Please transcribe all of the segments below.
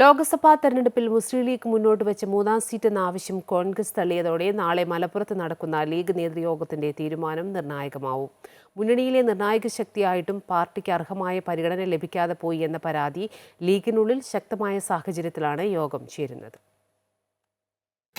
ലോക്സഭാ തെരഞ്ഞെടുപ്പിൽ മുസ്ലിം ലീഗ് മുന്നോട്ട് വെച്ച മൂന്നാം സീറ്റ് എന്ന ആവശ്യം കോൺഗ്രസ് തള്ളിയതോടെ നാളെ മലപ്പുറത്ത് നടക്കുന്ന ലീഗ് നേതൃയോഗത്തിന്റെ തീരുമാനം നിർണായകമാവും. മുന്നണിയിലെ നിർണായക ശക്തിയായിട്ടും പാർട്ടിക്ക് അർഹമായ പരിഗണന ലഭിക്കാതെ പോയി എന്ന പരാതി ലീഗിനുള്ളിൽ ശക്തമായ സാഹചര്യത്തിലാണ് യോഗം ചേരുന്നത്.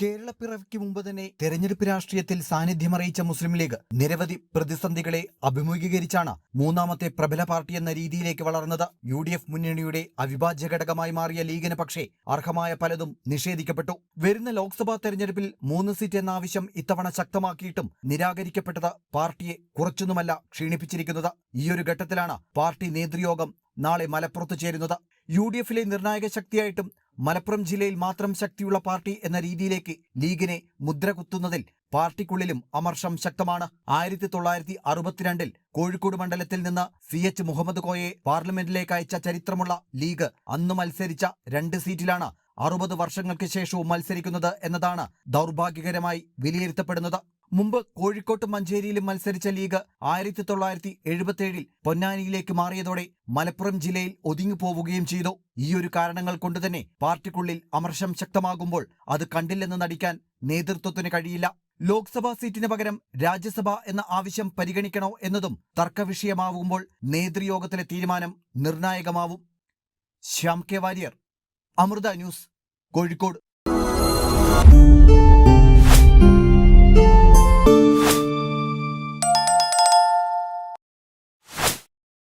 കേരളപ്പിറവിക്ക് മുമ്പ് തന്നെ തെരഞ്ഞെടുപ്പ് രാഷ്ട്രീയത്തിൽ സാന്നിധ്യമറിയിച്ച മുസ്ലിം ലീഗ് നിരവധി പ്രതിസന്ധികളെ അഭിമുഖീകരിച്ചാണ് മൂന്നാമത്തെ പ്രബല പാർട്ടി എന്ന രീതിയിലേക്ക് വളർന്നത്. യു ഡി എഫ് മുന്നണിയുടെ അവിഭാജ്യ ഘടകമായി മാറിയ ലീഗിന് പക്ഷേ അർഹമായ പലതും നിഷേധിക്കപ്പെട്ടു. വരുന്ന ലോക്സഭാ തെരഞ്ഞെടുപ്പിൽ മൂന്ന് സീറ്റ് എന്ന ആവശ്യം ഇത്തവണ ശക്തമാക്കിയിട്ടും നിരാകരിക്കപ്പെട്ടത് പാർട്ടിയെ കുറച്ചൊന്നുമല്ല ക്ഷീണിപ്പിച്ചിരിക്കുന്നത്. ഈയൊരു ഘട്ടത്തിലാണ് പാർട്ടി നേതൃയോഗം നാളെ മലപ്പുറത്ത് ചേരുന്നത്. യു ഡി എഫിലെ നിർണായക ശക്തിയായിട്ടും മലപ്പുറം ജില്ലയിൽ മാത്രം ശക്തിയുള്ള പാർട്ടി എന്ന രീതിയിലേക്ക് ലീഗിനെ മുദ്ര കുത്തുന്നതിൽ പാർട്ടിക്കുള്ളിലും അമർഷം ശക്തമാണ്. ആയിരത്തി തൊള്ളായിരത്തി അറുപത്തിരണ്ടിൽ കോഴിക്കോട് മണ്ഡലത്തിൽ നിന്ന് സി എച്ച് മുഹമ്മദ് കോയെ പാർലമെന്റിലേക്ക് അയച്ച ചരിത്രമുള്ള ലീഗ് അന്ന് മത്സരിച്ച രണ്ട് സീറ്റിലാണ് അറുപത് വർഷങ്ങൾക്ക് ശേഷവും മത്സരിക്കുന്നത് എന്നതാണ് ദൗർഭാഗ്യകരമായി വിലയിരുത്തപ്പെടുന്നത്. മുമ്പ് കോഴിക്കോട്ടും മഞ്ചേരിയിലും മത്സരിച്ച ലീഗ് ആയിരത്തി തൊള്ളായിരത്തി എഴുപത്തിയേഴിൽ പൊന്നാനിയിലേക്ക് മാറിയതോടെ മലപ്പുറം ജില്ലയിൽ ഒതുങ്ങി പോവുകയും ചെയ്തു. ഈയൊരു കാരണങ്ങൾ കൊണ്ടുതന്നെ പാർട്ടിക്കുള്ളിൽ അമർഷം ശക്തമാകുമ്പോൾ അത് കണ്ടില്ലെന്ന് നടിക്കാൻ നേതൃത്വത്തിന് കഴിയില്ല. ലോക്സഭാ സീറ്റിന് പകരം രാജ്യസഭ എന്ന ആവശ്യം പരിഗണിക്കണോ എന്നതും തർക്കവിഷയമാവുമ്പോൾ നേതൃയോഗത്തിലെ തീരുമാനം നിർണായകമാവും. Shyam K Warrier Amrita news Kozhikode.